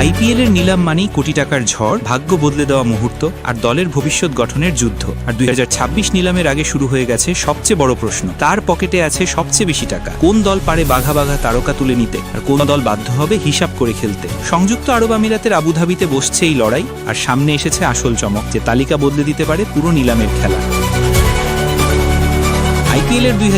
IPL এর নিলাম মানেই কোটি টাকার ঝড়, ভাগ্য বদলে দেওয়া মুহূর্ত আর দলের ভবিষ্যৎ গঠনের যুদ্ধ। আর দুই হাজার ছাব্বিশ নিলামের আগে শুরু হয়ে গেছে সবচেয়ে বড় প্রশ্ন, তার পকেটে আছে সবচেয়ে বেশি টাকা। কোন দল পারে বাঘা বাঘা তারকা তুলে নিতে? আর কোন দল বাধ্য হবে হিসাব করে খেলতে? সংযুক্ত আরব আমিরাতের আবুধাবিতে বসছে এই লড়াই, আর সামনে এসেছে আসল চমক যে তালিকা বদলে দিতে পারে পুরো নিলামের খেলা। আইপিএল এর দুই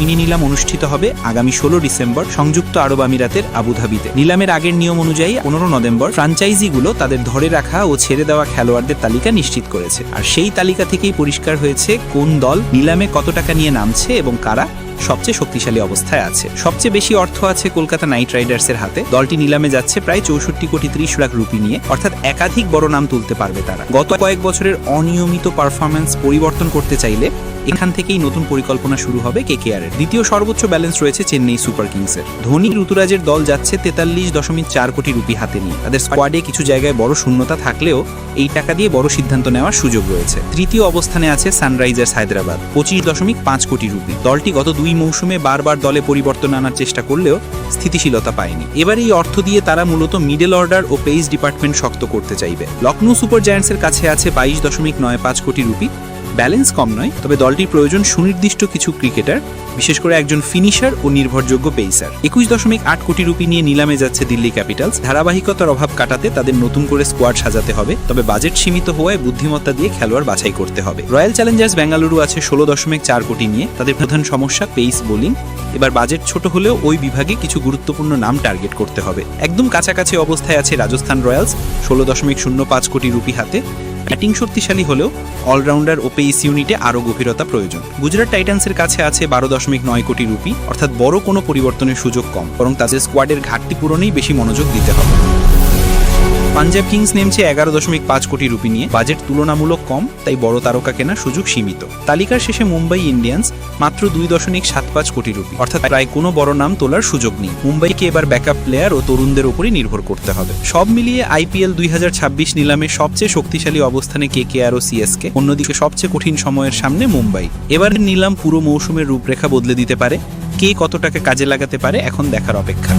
মিনি নিলাম অনুষ্ঠিত হবে আগামী ষোলো ডিসেম্বর সংযুক্ত আরব আমিরাতের আবুধাবিতে। নিলামের আগের নিয়ম অনুযায়ী পনেরো নভেম্বর ফ্রাঞ্চাইজিগুলো তাদের ধরে রাখা ও ছেড়ে দেওয়া খেলোয়াড়দের তালিকা নিশ্চিত করেছে। আর সেই তালিকা থেকেই পরিষ্কার হয়েছে কোন দল নিলামে কত টাকা নিয়ে নামছে এবং কারা সবচেয়ে শক্তিশালী অবস্থায় আছে। সবচেয়ে বেশি অর্থ আছে কলকাতা নাইট রাইডার্সের হাতে। দলটি নিলামে যাচ্ছে প্রায় চৌষট্টি কোটি ত্রিশ লাখ রুপি নিয়ে, অর্থাৎ একাধিক বড় নাম তুলতে পারবে তারা। গত কয়েক বছরের অনিয়মিত পারফরমেন্স পরিবর্তন করতে চাইলে এখান থেকেই নতুন পরিকল্পনা শুরু হবে কেকেআর এর দ্বিতীয় সর্বোচ্চ ব্যালেন্স রয়েছে চেন্নাই সুপার কিংসের। ধোনি ঋতুরাজের দল যাচ্ছে তেতাল্লিশ দশমিক চার কোটি রুপি হাতে নিয়ে। তাদের স্কোয়াডে কিছু জায়গায় বড় শূন্যতা থাকলেও এই টাকা দিয়ে বড় সিদ্ধান্ত নেওয়ার সুযোগ রয়েছে। তৃতীয় অবস্থানে আছে সানরাইজার্স হায়দ্রাবাদ, পঁচিশ দশমিক পাঁচ কোটি রুপি। দলটি গত দুই মৌসুমে বারবার দলে পরিবর্তন আনার চেষ্টা করলেও স্থিতিশীলতা পায়নি। এবার এই অর্থ দিয়ে তারা মূলত মিডল অর্ডার ও পেইস ডিপার্টমেন্ট শক্ত করতে চাইবে। লখনৌ সুপার জায়ান্টসের কাছে আছে বাইশ দশমিক নয় পাঁচ কোটি রুপি। ব্যালেন্স কম নয়, তবে দলটির প্রয়োজন সুনির্দিষ্ট কিছু ক্রিকেটার বিশেষ করে একজন ফিনিশার ও নির্ভরযোগ্য পেসার একুশ দশমিক আট কোটি রুপি নিয়ে নিলামে যাচ্ছে দিল্লি ক্যাপিটালস ধারাবাহিকতার অভাব কাটাতে তাদের নতুন করে স্কোয়াড সাজাতে হবে, তবে বাজেট সীমিত হওয়ায় বুদ্ধিমত্তা দিয়ে খেলোয়াড় বাছাই করতে হবে। রয়্যাল চ্যালেঞ্জার্স বেঙ্গালুরু আছে ষোলো দশমিক চার কোটি নিয়ে, তাদের প্রধান সমস্যা পেস বোলিং এবার বাজেট ছোট হলেও ওই বিভাগে কিছু গুরুত্বপূর্ণ নাম টার্গেট করতে হবে। একদম কাছাকাছি অবস্থায় আছে রাজস্থান রয়্যালস, ষোলো দশমিক শূন্য পাঁচ কোটি রুপি হাতে। ব্যাটিং শক্তিশালী হলেও অলরাউন্ডার ও পেস ইউনিটে আরও গভীরতা প্রয়োজন। গুজরাট টাইটান্সের কাছে আছে বারো দশমিক নয় কোটি রুপি, অর্থাৎ বড় কোনো পরিবর্তনের সুযোগ কম, বরং তাদের স্কোয়াডের ঘাটতি পূরণেই বেশি মনোযোগ দিতে হবে। পাঞ্জাব কিংস নেমছে এগারো দশমিক পাঁচ কোটি রুপি নিয়ে। বাজেট তুলনামূলক কম, তাই বড় তারকা কেনার সুযোগ সীমিত। তালিকার শেষে মুম্বাই ইন্ডিয়ান্স মাত্র দুই দশমিক সাত পাঁচ কোটি রুপি। অর্থাৎ প্রায় কোনো বড় নাম তোলার সুযোগ নেই। মুম্বাইকে এবার ব্যাকআপ প্লেয়ার ও তরুণদের উপরই নির্ভর করতে হবে। সব মিলিয়ে আইপিএল দুই হাজার ছাব্বিশ নিলামে সবচেয়ে শক্তিশালী অবস্থানে কে কে আর ও সিএসকে, অন্যদিকে সবচেয়ে কঠিন সময়ের সামনে মুম্বাই। এবারের নিলাম পুরো মৌসুমের রূপরেখা বদলে দিতে পারে। কে কত টাকা কাজে লাগাতে পারে এখন দেখার অপেক্ষা।